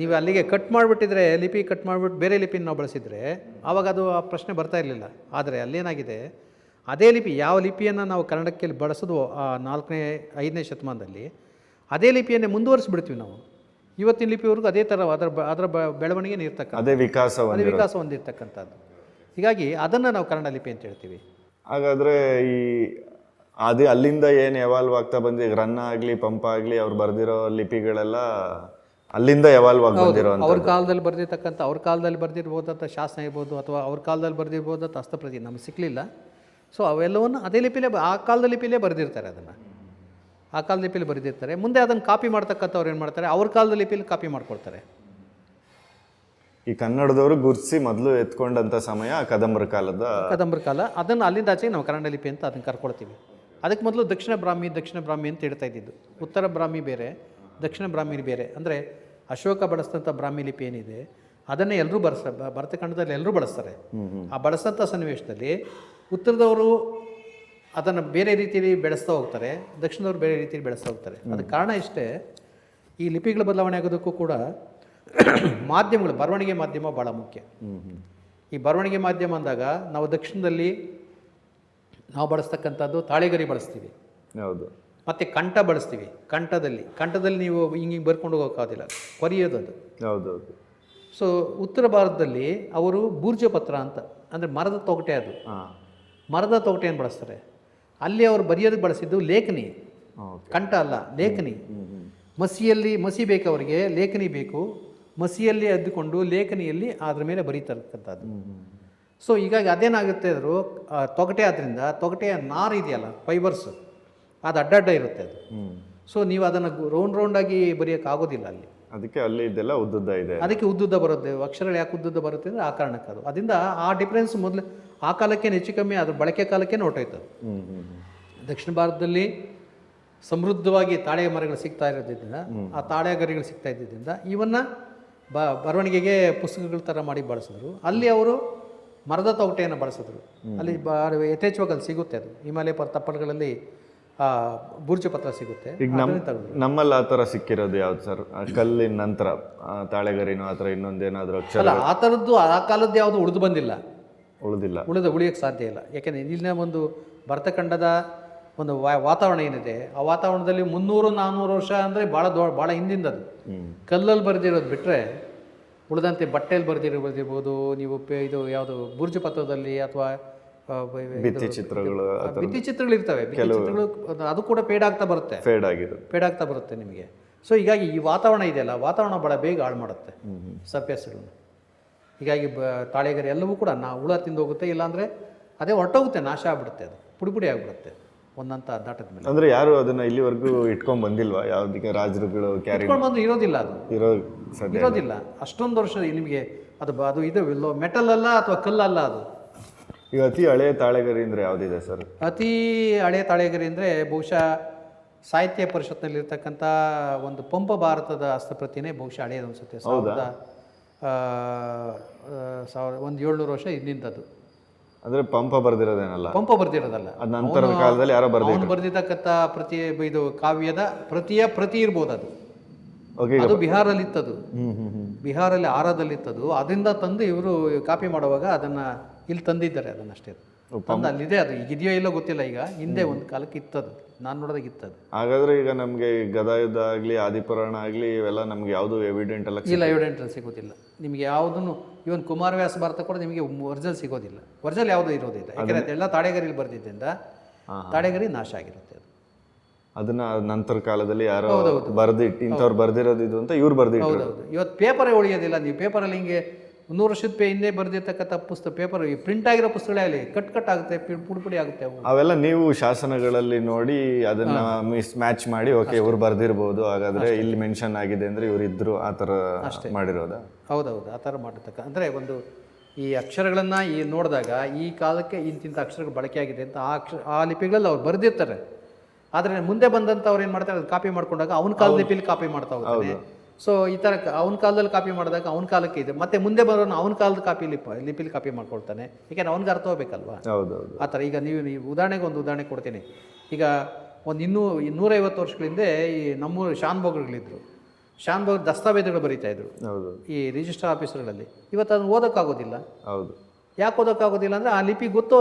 ನೀವು ಅಲ್ಲಿಗೆ ಕಟ್ ಮಾಡಿಬಿಟ್ಟಿದ್ರೆ ಲಿಪಿ ಕಟ್ ಮಾಡಿಬಿಟ್ಟು ಬೇರೆ ಲಿಪಿನ ನಾವು ಬಳಸಿದ್ರೆ ಅವಾಗ ಅದು ಆ ಪ್ರಶ್ನೆ ಬರ್ತಾ ಇರಲಿಲ್ಲ. ಆದರೆ ಅಲ್ಲೇನಾಗಿದೆ ಅದೇ ಲಿಪಿ ಯಾವ ಲಿಪಿಯನ್ನು ನಾವು ಕನ್ನಡಕ್ಕೆ ಬಳಸೋದು ಆ ನಾಲ್ಕನೇ ಐದನೇ ಶತಮಾನದಲ್ಲಿ ಅದೇ ಲಿಪಿಯನ್ನೇ ಮುಂದುವರಿಸ್ಬಿಡ್ತೀವಿ ನಾವು. ಇವತ್ತಿನ ಲಿಪಿವರೆಗೂ ಅದೇ ಥರ ಅದರ ಅದರ ಬ- ಬೆಳವಣಿಗೆ ಇರ್ತಕ್ಕಂಥ ಅದೇ ವಿಕಾಸ ಅದೇ ವಿಕಾಸ ಹೊಂದಿರ್ತಕ್ಕಂಥದ್ದು. ಹೀಗಾಗಿ ಅದನ್ನು ನಾವು ಕನ್ನಡ ಲಿಪಿ ಅಂತ ಹೇಳ್ತೀವಿ. ಹಾಗಾದ್ರೆ ಈ ಅದೇ ಅಲ್ಲಿಂದ ಏನು ಎವಾಲ್ವ್ ಆಗ್ತಾ ಬಂದು ಈಗ ರನ್ ಆಗಲಿ ಪಂಪ ಆಗಲಿ ಅವ್ರು ಬರೆದಿರೋ ಲಿಪಿಗಳೆಲ್ಲ ಅಲ್ಲಿಂದ ಎವಾಲ್ವ್ ಆಗಿ ಬಂದಿರೋ ಅವ್ರ ಕಾಲದಲ್ಲಿ ಬರೆದಿರ್ತಕ್ಕಂಥ ಅವ್ರ ಕಾಲದಲ್ಲಿ ಬರೆದಿರ್ಬೋದಂಥ ಶಾಸನ ಇರ್ಬೋದು ಅಥವಾ ಅವ್ರ ಕಾಲದಲ್ಲಿ ಬರೆದಿರ್ಬೋದಂಥ ಹಸ್ತಪ್ರತಿ ನಮಗೆ ಸಿಕ್ಕಲಿಲ್ಲ ಸೊ ಅವೆಲ್ಲವನ್ನು ಅದೇ ಲಿಪಿಲೇ ಆ ಕಾಲದ ಲಿಪಿಲೇ ಬರೆದಿರ್ತಾರೆ ಅದನ್ನು. ಆ ಕಾಲದ ಲಿಪಿಲಿ ಬರೆದಿರ್ತಾರೆ. ಮುಂದೆ ಅದನ್ನು ಕಾಪಿ ಮಾಡ್ತಕ್ಕಂಥವ್ರು ಏನು ಮಾಡ್ತಾರೆ? ಅವ್ರ ಕಾಲದ ಲಿಪಿಲಿ ಕಾಪಿ ಮಾಡ್ಕೊಳ್ತಾರೆ ಈ ಕನ್ನಡದವರು ಗುರ್ಸಿ ಮೊದಲು ಎತ್ಕೊಂಡಂಥ ಸಮಯ ಕದಂಬರ ಕಾಲದ ಕದಂಬರ ಕಾಲ. ಅದನ್ನು ಅಲ್ಲಿಂದ ಆಚೆಗೆ ನಾವು ಕನ್ನಡ ಲಿಪಿ ಅಂತ ಅದನ್ನು ಕರ್ಕೊಳ್ತೀವಿ. ಅದಕ್ಕೆ ಮೊದಲು ದಕ್ಷಿಣ ಬ್ರಾಹ್ಮಿ ದಕ್ಷಿಣ ಬ್ರಾಹ್ಮಿ ಅಂತ ಹೇಳ್ತಾ ಇದ್ದಿದ್ದು. ಉತ್ತರ ಬ್ರಾಹ್ಮಿ ಬೇರೆ ದಕ್ಷಿಣ ಬ್ರಾಹ್ಮಿ ಬೇರೆ. ಅಂದರೆ ಅಶೋಕ ಬಳಸಿದಂಥ ಬ್ರಾಹ್ಮಿ ಲಿಪಿ ಏನಿದೆ? ಅದನ್ನೇ ಎಲ್ಲರೂ ಬಳಸ ಬ- ಭರತ ಖಂಡದಲ್ಲಿ ಎಲ್ಲರೂ ಬಳಸ್ತಾರೆ. ಆ ಬಳಸಂಥ ಸನ್ನಿವೇಶದಲ್ಲಿ ಉತ್ತರದವರು ಅದನ್ನು ಬೇರೆ ರೀತಿಯಲ್ಲಿ ಬೆಳೆಸ್ತಾ ಹೋಗ್ತಾರೆ ದಕ್ಷಿಣದವರು ಬೇರೆ ರೀತಿಯಲ್ಲಿ ಬೆಳೆಸ್ತಾ ಹೋಗ್ತಾರೆ. ಅದಕ್ಕೆ ಕಾರಣ ಇಷ್ಟೇ ಈ ಲಿಪಿಗಳ ಬದಲಾವಣೆ ಆಗೋದಕ್ಕೂ ಕೂಡ [coughs] ಮಾಧ್ಯಮಗಳು ಬರವಣಿಗೆ ಮಾಧ್ಯಮ ಭಾಳ ಮುಖ್ಯ. ಈ ಬರವಣಿಗೆ ಮಾಧ್ಯಮ ಅಂದಾಗ ನಾವು ದಕ್ಷಿಣದಲ್ಲಿ ನಾವು ಬಳಸ್ತಕ್ಕಂಥದ್ದು ತಾಳೆಗರಿ ಬಳಸ್ತೀವಿ. ಹೌದು. ಮತ್ತು ಕಂಠ ಬಳಸ್ತೀವಿ ಕಂಠದಲ್ಲಿ ಕಂಠದಲ್ಲಿ ನೀವು ಹಿಂಗೆ ಹಿಂಗೆ ಬರ್ಕೊಂಡು ಹೋಗೋಕ್ಕಾಗೋದಿಲ್ಲ ಕೊರಿಯೋದು ಅದು ಹೌದೌದು. ಸೊ ಉತ್ತರ ಭಾರತದಲ್ಲಿ ಅವರು ಬೂರ್ಜ ಪತ್ರ ಅಂತ ಅಂದರೆ ಮರದ ತೊಗಟೆ ಅದು. ಹಾಂ. ಮರದ ತೊಗಟೆಯನ್ನು ಬಳಸ್ತಾರೆ? ಅಲ್ಲಿ ಅವರು ಬರೆಯೋದಕ್ಕೆ ಬಳಸಿದ್ದು ಲೇಖನಿ. ಕಂಠ ಅಲ್ಲ ಲೇಖನಿ. ಮಸಿಯಲ್ಲಿ ಮಸಿ ಬೇಕು ಅವರಿಗೆ ಲೇಖನಿ ಬೇಕು. ಮಸಿಯಲ್ಲಿ ಅದ್ದುಕೊಂಡು ಲೇಖನಿಯಲ್ಲಿ ಅದ್ರ ಮೇಲೆ ಬರೀತಕ್ಕಂಥದ್ದು. ಸೊ ಹೀಗಾಗಿ ಅದೇನಾಗುತ್ತೆ ಅದರು ತೊಗಟೆ ಆದ್ದರಿಂದ ತೊಗಟೆಯ ನಾರು ಇದೆಯಲ್ಲ ಫೈಬರ್ಸ್ ಅದು ಅಡ್ಡಡ್ಡ ಇರುತ್ತೆ ಅದು. ಸೊ ನೀವು ಅದನ್ನು ರೌಂಡ್ ರೌಂಡಾಗಿ ಬರೆಯೋಕ್ಕಾಗೋದಿಲ್ಲ ಅಲ್ಲಿ. ಅದಕ್ಕೆ ಅಲ್ಲಿ ಇದೆಲ್ಲ ಉದ್ದುದ್ದ ಇದೆ. ಅದಕ್ಕೆ ಉದ್ದುದ್ದ ಬರುತ್ತೆ. ಅಕ್ಷರಗಳು ಯಾಕೆ ಉದ್ದುದ್ದ ಬರುತ್ತೆ ಅಂದರೆ ಆ ಕಾರಣಕ್ಕೆ ಅದು. ಅದರಿಂದ ಆ ಡಿಫ್ರೆನ್ಸ್ ಮೊದಲು ಆ ಕಾಲಕ್ಕೆ ಹೆಚ್ಚು ಕಮ್ಮಿ ಅದ್ರ ಬಳಕೆ ಕಾಲಕ್ಕೆ ಹ್ಞೂ ದಕ್ಷಿಣ ಭಾರತದಲ್ಲಿ ಸಮೃದ್ಧವಾಗಿ ತಾಳೆ ಮರಗಳು ಸಿಗ್ತಾ ಇರೋದ್ರಿಂದ ಆ ತಾಳೆ ಗರಿಗಳು ಸಿಗ್ತಾ ಇದ್ದಿದ್ದರಿಂದ ಇವನ್ನ ಬ ಬರವಣಿಗೆಗೆ ಪುಸ್ತಕಗಳ ಥರ ಮಾಡಿ ಬಳಸಿದ್ರು. ಅಲ್ಲಿ ಅವರು ಮರದ ತೌಟೆಯನ್ನು ಬಳಸಿದ್ರು. ಅಲ್ಲಿ ಬ ಯಥೇಚ್ಛವಾಗಿ ಅಲ್ಲಿ ಸಿಗುತ್ತೆ ಅದು. ಹಿಮಾಲಯ ಪರ್ ತಪ್ಪಲುಗಳಲ್ಲಿ ಬೂರ್ಜ ಪತ್ರ ಸಿಗುತ್ತೆ. ಈಗ ನಮ್ಮ ನಮ್ಮಲ್ಲಿ ಆ ಥರ ಸಿಕ್ಕಿರೋದು ಯಾವ್ದು ಸರ್? ಕಲ್ಲಿನ ನಂತರ ತಾಳೆಗರಿನೋ ಆ ಥರ ಇನ್ನೊಂದೇನಾದರೂ ಅಕ್ಷರ? ಅಲ್ಲ ಆ ಥರದ್ದು ಆ ಕಾಲದ್ದು ಯಾವುದು ಉಳಿದು ಬಂದಿಲ್ಲ. ಉಳಿದಿಲ್ಲ. ಉಳಿದ ಉಳಿಯೋಕ್ಕೆ ಸಾಧ್ಯ ಇಲ್ಲ. ಯಾಕೆಂದರೆ ಇಲ್ಲಿನ ಒಂದು ಭರತಖಂಡದ ಒಂದು ವಾ- ವಾತಾವರಣ ಏನಿದೆ ಆ ವಾತಾವರಣದಲ್ಲಿ ಮುನ್ನೂರು ನಾನ್ನೂರು ವರ್ಷ ಅಂದರೆ ಭಾಳ ದೊ ಭಾಳ ಹಿಂದಿಂದದು. ಕಲ್ಲಲ್ಲಿ ಬರೆದಿರೋದು ಬಿಟ್ಟರೆ ಉಳಿದಂತೆ ಬಟ್ಟೆಯಲ್ಲಿ ಬರೆದಿರೋ ಬರೆದಿರ್ಬೋದು ನೀವು ಪೇ ಇದು ಯಾವುದು ಬುರ್ಜು ಪತ್ರದಲ್ಲಿ ಅಥವಾ ಭಿತ್ತಿ ಚಿತ್ರಗಳು ಭಿತ್ತಿ ಚಿತ್ರಗಳು ಇರ್ತವೆ. ಚಿತ್ರಗಳು ಅದು- ಕೂಡ ಪೇಡ್ ಆಗ್ತಾ ಬರುತ್ತೆ. ಫೇಡ್ ಆಗಿರೋದು ಪೇಡ್ ಆಗ್ತಾ ಬರುತ್ತೆ ನಿಮಗೆ. ಸೊ ಹೀಗಾಗಿ ಈ ವಾತಾವರಣ ಇದೆಯಲ್ಲ ವಾತಾವರಣ ಬಹಳ ಬೇಗ ಹಾಳು ಮಾಡುತ್ತೆ ಸರ್ಫೇಸ್ಗಳನ್ನ ಹೀಗಾಗಿ ಬ ತಾಳೆಗರೆ ಎಲ್ಲವೂ ಕೂಡ ನಾ ಹುಳ ತಿಂದು ಹೋಗುತ್ತೆ ಇಲ್ಲಾಂದರೆ ಅದೇ ಹೊರಟೋಗುತ್ತೆ ನಾಶ ಆಗ್ಬಿಡುತ್ತೆ ಅದು. ಪುಡಿ ಪುಡಿ ಆಗಿಬಿಡುತ್ತೆ ಒಂದಂತ ದಾಟದ ಮೇಲೆ. ಅಂದ್ರೆ ಯಾರು ಅದನ್ನ ಇಲ್ಲಿವರೆಗೂ ಇಟ್ಕೊಂಡ್ ಬಂದಿಲ್ವಾ? ಯಾವ್ದಕ್ಕೆ ರಾಜರುಗಳು ಕ್ಯಾರಿ ಇಟ್ಕೊಂಡು ಬಂದು ಇರೋದಿಲ್ಲ ಅದು. ಇರೋ ಇರೋದಿಲ್ಲ. ಅಷ್ಟೊಂದು ವರ್ಷ ನಿಮಗೆ ಅದು ಅದು ಇದು ಮೆಟಲ್ ಅಲ್ಲ ಅಥವಾ ಕಲ್ಲಲ್ಲ ಅದು? ಈಗ ಅತಿ ಹಳೆ ತಾಳೆಗರಿ ಅಂದ್ರೆ ಯಾವುದಿದೆ ಸರ್? ಅತಿ ಹಳೆ ತಾಳೆಗರಿ ಅಂದರೆ ಬಹುಶಃ ಸಾಹಿತ್ಯ ಪರಿಷತ್ನಲ್ಲಿರ್ತಕ್ಕಂಥ ಒಂದು ಪಂಪ ಭಾರತದ ಹಸ್ತಪ್ರತಿನೇ ಬಹುಶಃ ಹಳೆಯದು ಅನ್ಸುತ್ತೆ. ಸಾವಿರದ ಸಾವಿರ ಒಂದು ಏಳ್ನೂರು ವರ್ಷ ಹಿಂದಿಂದದು ಅಂದ್ರೆ ಪಂಪ ಬರ್ದಿರೋದೇನಲ್ಲ? ಪಂಪ ಬರ್ದಿರೋದಲ್ಲ. ನಂತರದ ಕಾಲದಲ್ಲಿ ಯಾರೋ ಬರ್ದಿ ಅವನು ಬರೆದಿರ್ತಕ್ಕಂಥ ಪ್ರತಿ ಇದು ಕಾವ್ಯದ ಪ್ರತಿಯ ಪ್ರತಿ ಇರ್ಬೋದು ಅದು. ಅದು ಬಿಹಾರಲ್ಲಿ ಇತ್ತದು ಹ್ಮ್ ಹ್ಮ್ ಹ್ಮ್. ಬಿಹಾರಲ್ಲಿ ಆರದಲ್ಲಿತ್ತದು. ಅದರಿಂದ ತಂದು ಇವರು ಕಾಪಿ ಮಾಡುವಾಗ ಅದನ್ನು ಇಲ್ಲಿ ತಂದಿದ್ದಾರೆ ಅದನ್ನಷ್ಟೇ ತಂದು ಅಲ್ಲಿದೆ ಅದು ಈಗ ಇದೆಯೋ ಇಲ್ಲೋ ಗೊತ್ತಿಲ್ಲ. ಈಗ ಹಿಂದೆ ಒಂದು ಕಾಲಕ್ಕೆ ಇತ್ತದು. ನಾನು ನೋಡೋದಾಗ ಇತ್ತದು. ಹಾಗಾದ್ರೆ ಈಗ ನಮಗೆ ಗದಾಯುದ್ಧ ಆಗಲಿ ಆದಿಪುರಾಣ ಆಗಲಿ ಇವೆಲ್ಲ ನಮ್ಗೆ ಯಾವುದು ಎವಿಡೆಂಟ್ ಅಲ್ಲ ಇಲ್ಲ ಎವಿಡೆಂಟ್ ಸಿಗೋದಿಲ್ಲ. ನಿಮಗೆ ಯಾವುದನ್ನು ಇವನ್ ಕುಮಾರವ್ಯಾಸ ಭಾರತ ಕೂಡ ನಿಮಗೆ ಒರಿಜಿನಲ್ ಸಿಗೋದಿಲ್ಲ. ಒರಿಜಿನಲ್ ಯಾವುದೂ ಇರೋದಿಲ್ಲ. ಯಾಕಂದ್ರೆ ಅದೆಲ್ಲ ತಾಡೆಗರಿಲಿ ಬರೆದಿದ್ದರಿಂದ ತಾಡೆಗರಿ ನಾಶ ಆಗಿರುತ್ತೆ ಅದು. ಅದನ್ನ ನಂತರ ಕಾಲದಲ್ಲಿ ಯಾರೋ ಬರ್ದಿಟ್ಟು ಇಂಥವ್ರು ಬರ್ದಿರೋದು ಇದು ಅಂತ ಇವ್ರು ಬರ್ದಿಟ್ಟು ಹೌದೌದು. ಇವತ್ತು ಪೇಪರೇ ಉಳಿಯೋದಿಲ್ಲ. ನೀವು ಪೇಪರಲ್ಲಿ ಹಿಂಗೆ ನೂರು ವರ್ಷದ ಪೇ ಹಿಂದೆ ಬರೆದಿರ್ತಕ್ಕಂಥ ಪುಸ್ತಕ ಪೇಪರ್ ಪ್ರಿಂಟ್ ಆಗಿರೋ ಪುಸ್ತಕಗಳೇ ಆಗಲಿ ಕಟ್ ಕಟ್ ಆಗುತ್ತೆ ಪುಡಿ ಪುಡಿ ಆಗುತ್ತೆ ಅವು. ಅವೆಲ್ಲ ನೀವು ಶಾಸನಗಳಲ್ಲಿ ನೋಡಿ ಅದನ್ನ ಮಿಸ್ ಮ್ಯಾಚ್ ಮಾಡಿ ಓಕೆ ಇವ್ರು ಬರ್ದಿರ್ಬೋದು ಹಾಗಾದ್ರೆ ಇಲ್ಲಿ ಮೆನ್ಷನ್ ಆಗಿದೆ ಅಂದ್ರೆ ಇವ್ರು ಇದ್ರು ಆ ಥರ ಮಾಡಿರೋದ? ಹೌದೌದು ಆ ಥರ ಮಾಡಿರ್ತಕ್ಕ. ಅಂದರೆ ಒಂದು ಈ ಅಕ್ಷರಗಳನ್ನು ಈ ನೋಡಿದಾಗ ಈ ಕಾಲಕ್ಕೆ ಇಂತಿಂಥ ಅಕ್ಷರಗಳು ಬಳಕೆ ಆಗಿದೆ ಅಂತ ಆ ಅಕ್ಷರ ಆ ಲಿಪಿಗಳಲ್ಲಿ ಅವ್ರು ಬರೆದಿರ್ತಾರೆ. ಆದರೆ ಮುಂದೆ ಬಂದಂಥ ಅವ್ರು ಏನು ಮಾಡ್ತಾರೆ ಅದು ಕಾಪಿ ಮಾಡ್ಕೊಂಡಾಗ ಅವನ ಕಾಲದ ಲಿಪಿಲಿ ಕಾಪಿ ಮಾಡ್ತಾ ಹೋಗ್ತಾನೆ ಸೊ ಈ ಥರ ಅವನ ಕಾಲದಲ್ಲಿ ಕಾಪಿ ಮಾಡಿದಾಗ ಅವನ ಕಾಲಕ್ಕೆ ಇದೆ. ಮತ್ತೆ ಮುಂದೆ ಬರೋನು ಅವನ ಕಾಲದ ಕಾಪಿ ಲಿಪ ಲಿಪಿಲಿ ಕಾಪಿ ಮಾಡ್ಕೊಳ್ತಾನೆ ಯಾಕೆಂದ್ರೆ ಅವ್ನಿಗೆ ಅರ್ಥ ಹೋಗ್ಬೇಕಲ್ವಾ ಆ ಥರ ಈಗ ನೀವು ನೀವು ಉದಾಹರಣೆಗೆ ಒಂದು ಉದಾಹರಣೆ ಕೊಡ್ತೀನಿ. ಈಗ ಒಂದು ಇನ್ನೂ ನೂರೈವತ್ತು ವರ್ಷಗಳ ಹಿಂದೆ ಈ ನಮ್ಮೂರು ಶಾನ್ ಬೊಗ್ರುಗಳಿದ್ರು ಶಾನ್ ಶಾನ್ಭೋಗ್ ದಸ್ತಾವೇಜುಗಳು ಬರೀತಾ ಇದ್ರು. ಈ ರಿಜಿಸ್ಟರ್ ಆಫೀಸರ್ಗಳಲ್ಲಿ ಇವತ್ತು ಅದನ್ನು ಓದೋಕ್ಕಾಗೋದಿಲ್ಲ. ಹೌದು. ಯಾಕೆ ಓದೋಕ್ಕಾಗೋದಿಲ್ಲ ಅಂದರೆ ಆ ಲಿಪಿ ಗೊತ್ತೋ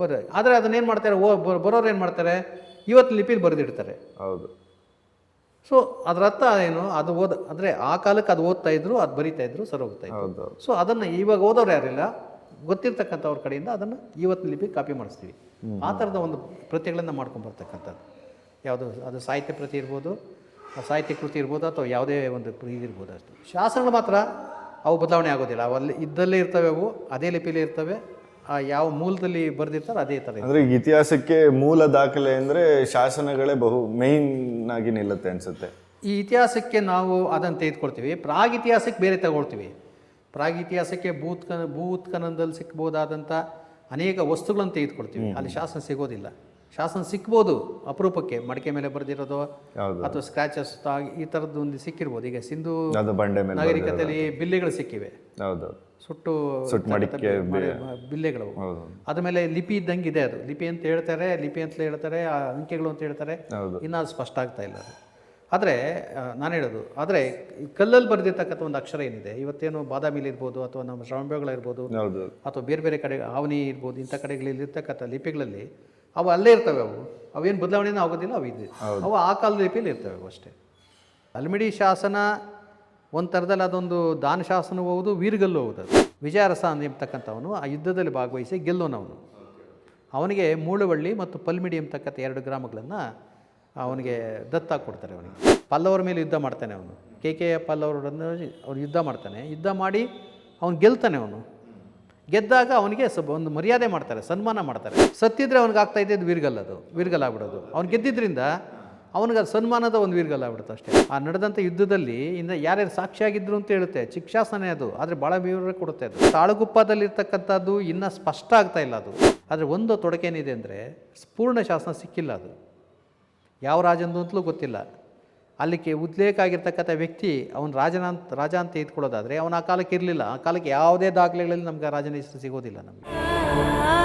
ಬರ ಆದರೆ ಅದನ್ನೇನು ಮಾಡ್ತಾರೆ? ಓ ಬರೋರು ಏನು ಮಾಡ್ತಾರೆ? ಇವತ್ತು ಲಿಪಿಲಿ ಬರೆದಿಡ್ತಾರೆ. ಹೌದು. ಸೊ ಅದರ ಅರ್ಥ ಏನು ಅದು ಓದ ಅಂದರೆ ಆ ಕಾಲಕ್ಕೆ ಅದು ಓದ್ತಾ ಇದ್ರು ಅದು ಬರಿತಾ ಇದ್ರು ಸರ್ ಹೋಗ್ತಾ ಇದ್ರು ಸೊ ಅದನ್ನು ಇವಾಗ ಓದೋರು ಯಾರಿಲ್ಲ? ಗೊತ್ತಿರ್ತಕ್ಕಂಥವ್ರ ಕಡೆಯಿಂದ ಅದನ್ನು ಇವತ್ತು ಲಿಪಿ ಕಾಪಿ ಮಾಡಿಸ್ತೀವಿ. ಆ ಥರದ ಒಂದು ಪ್ರತಿಗಳನ್ನು ಮಾಡ್ಕೊಂಬರ್ತಕ್ಕಂಥದ್ದು ಯಾವುದು ಅದು ಸಾಹಿತ್ಯ ಪ್ರತಿ ಇರ್ಬೋದು ಆ ಸಾಹಿತ್ಯ ಕೃತಿ ಇರ್ಬೋದು ಅಥವಾ ಯಾವುದೇ ಒಂದು ಇದಿರ್ಬೋದು ಅಷ್ಟು. ಶಾಸನಗಳು ಮಾತ್ರ ಅವು ಬದಲಾವಣೆ ಆಗೋದಿಲ್ಲ. ಅವಲ್ಲಿ ಇದ್ದಲ್ಲೇ ಇರ್ತವೆ ಅವು ಅದೇ ಲಿಪಿಯಲ್ಲಿ ಇರ್ತವೆ. ಆ ಯಾವ ಮೂಲದಲ್ಲಿ ಬರೆದಿರ್ತಾರೆ ಅದೇ ಥರ ಇದೆ. ಅಂದ್ರೆ ಈಗ ಇತಿಹಾಸಕ್ಕೆ ಮೂಲ ದಾಖಲೆ ಅಂದ್ರೆ ಶಾಸನಗಳೇ ಬಹು ಮೇಯ್ನ್ ಆಗಿ ನಿಲ್ಲುತ್ತೆ ಅನ್ಸುತ್ತೆ. ಈ ಇತಿಹಾಸಕ್ಕೆ ನಾವು ಅದನ್ನು ತೆಗೆದುಕೊಳ್ತೀವಿ. ಪ್ರಾಗ್ ಇತಿಹಾಸಕ್ಕೆ ಬೇರೆ ತಗೊಳ್ತೀವಿ. ಪ್ರಾಗ್ ಇತಿಹಾಸಕ್ಕೆ ಭೂತ್ಕನ ಕನದಲ್ಲಿ ಸಿಕ್ಬೋದಾದಂಥ ಅನೇಕ ವಸ್ತುಗಳನ್ನು ತೆಗೆದುಕೊಳ್ತೀವಿ. ಅಲ್ಲಿ ಶಾಸನ ಸಿಗೋದಿಲ್ಲ. ಶಾಸನ ಸಿಕ್ಬೋದು ಅಪರೂಪಕ್ಕೆ ಮಡಿಕೆ ಮೇಲೆ ಬರೆದಿರೋದು ಅಥವಾ ಸ್ಕ್ರಾಚಸ್ ಈ ಥರದ್ದು ಒಂದು ಸಿಕ್ಕಿರ್ಬೋದು. ಈಗ ಸಿಂಧು ನಾಗರಿಕತೆಯಲ್ಲಿ ಬಿಲ್ಲೆಗಳು ಸಿಕ್ಕಿವೆ. ಸುಟ್ಟು ಸುಟ್ಟು ಮಡಿಕೆ ಮಾಡಿ- ಬಿಲ್ಲೆಗಳು. ಅದ್ಮೇಲೆ ಮೇಲೆ ಲಿಪಿ ಇದ್ದಂಗೆ ಇದೆ ಅದು. ಲಿಪಿ ಅಂತ ಹೇಳ್ತಾರೆ ಲಿಪಿ ಅಂತಲೇ ಹೇಳ್ತಾರೆ ಆ ಅಂಕೆಗಳು ಅಂತ ಹೇಳ್ತಾರೆ. ಇನ್ನೂ ಅದು ಸ್ಪಷ್ಟ ಆಗ್ತಾ ಇಲ್ಲ ಆದ್ರೆ ಆದರೆ ನಾನು ಹೇಳೋದು ಆದರೆ ಕಲ್ಲಲ್ಲಿ ಬರೆದಿರ್ತಕ್ಕಂಥ ಒಂದು ಅಕ್ಷರ ಏನಿದೆ? ಇವತ್ತೇನು ಬಾದಾಮಿಲಿ ಇರ್ಬೋದು ಅಥವಾ ನಮ್ಮ ಶ್ರವಣಬೆಳಗೊಳ ಅಥವಾ ಬೇರೆ ಬೇರೆ ಕಡೆ ಆವನಿ ಇರ್ಬೋದು ಇಂಥ ಕಡೆಗಳಲ್ಲಿ ಇರ್ತಕ್ಕಂಥ ಲಿಪಿಗಳಲ್ಲಿ ಅವು ಅಲ್ಲೇ ಇರ್ತವೆ ಅವು. ಅವೇನು ಬದಲಾವಣೆನೂ ಆಗೋದಿಲ್ಲ ಅವು ಇದೆ. ಅವು ಆ ಕಾಲದ ಲಿಪಿಯಲ್ಲಿ ಇರ್ತವೆ ಅವು ಅಷ್ಟೇ. ಅಲ್ಮಿಡಿ ಶಾಸನ ಒಂದು ಥರದಲ್ಲಿ ಅದೊಂದು ದಾನ ಶಾಸನವೂ ಹೌದು ವೀರಗಲ್ಲು ಹೌದು ಅದು. ವಿಜಯರಸ ಎಂಬತಕ್ಕಂಥವನು ಆ ಯುದ್ಧದಲ್ಲಿ ಭಾಗವಹಿಸಿ ಗೆಲ್ಲೋನವನು ಅವನಿಗೆ ಮೂಳುವಳ್ಳಿ ಮತ್ತು ಪಲ್ಮಿಡಿ ಎಂಬತಕ್ಕಂಥ ಎರಡು ಗ್ರಾಮಗಳನ್ನು ಅವನಿಗೆ ದತ್ತಾಗಿ ಕೊಡ್ತಾರೆ ಅವನಿಗೆ. ಪಲ್ಲವರ ಮೇಲೆ ಯುದ್ಧ ಮಾಡ್ತಾನೆ ಅವನು. ಕೆ ಕೆ ಪಲ್ಲವರನ್ನು ಅವ್ರು ಯುದ್ಧ ಮಾಡ್ತಾನೆ. ಯುದ್ಧ ಮಾಡಿ ಅವನು ಗೆಲ್ತಾನೆ ಅವನು. ಗೆದ್ದಾಗ ಅವನಿಗೆ ಸ್ವಲ್ಪ ಒಂದು ಮರ್ಯಾದೆ ಮಾಡ್ತಾರೆ, ಸನ್ಮಾನ ಮಾಡ್ತಾರೆ. ಸತ್ತಿದ್ರೆ ಅವ್ನಿಗೆ ಆಗ್ತಾ ಇದ್ದಿದ್ದು ವೀರ್ಗಲ್ ಅದು, ವೀರ್ಗಲ್ ಆಗ್ಬಿಡೋದು. ಅವ್ನು ಗೆದ್ದಿದ್ರಿಂದ ಅವನಿಗೆ ಅದು ಸನ್ಮಾನದ ಒಂದು ವೀರ್ಗಲ್ ಆಗ್ಬಿಡುತ್ತೆ ಅಷ್ಟೇ. ಆ ನಡೆದಂಥ ಯುದ್ಧದಲ್ಲಿ ಇಂದ ಯಾರ್ಯಾರು ಸಾಕ್ಷಿಯಾಗಿದ್ರು ಅಂತ ಹೇಳುತ್ತೆ ಶಿಕ್ಷಾಸನೆ ಅದು, ಆದರೆ ಭಾಳ ವಿವರ ಕೊಡುತ್ತೆ ಅದು. ತಾಳುಗುಪ್ಪದಲ್ಲಿರ್ತಕ್ಕಂಥದ್ದು ಇನ್ನೂ ಸ್ಪಷ್ಟ ಆಗ್ತಾ ಇಲ್ಲ ಅದು. ಆದರೆ ಒಂದು ತೊಡಕೇನಿದೆ ಅಂದರೆ ಪೂರ್ಣ ಶಾಸನ ಸಿಕ್ಕಿಲ್ಲ ಅದು. ಯಾವ ರಾಜಂದು ಅಂತಲೂ ಗೊತ್ತಿಲ್ಲ. ಅಲ್ಲಿಗೆ ಉದ್ಲೇಖ ಆಗಿರ್ತಕ್ಕಂಥ ವ್ಯಕ್ತಿ ಅವನು ರಾಜನ ರಾಜ ಅಂತ ಇದ್ಕೊಳ್ಳೋದಾದರೆ ಅವನು ಆ ಕಾಲಕ್ಕೆ ಇರಲಿಲ್ಲ. ಆ ಕಾಲಕ್ಕೆ ಯಾವುದೇ ದಾಖಲೆಗಳಲ್ಲಿ ನಮ್ಗೆ ರಾಜನ ಹೆಸರು ಸಿಗೋದಿಲ್ಲ ನಮಗೆ.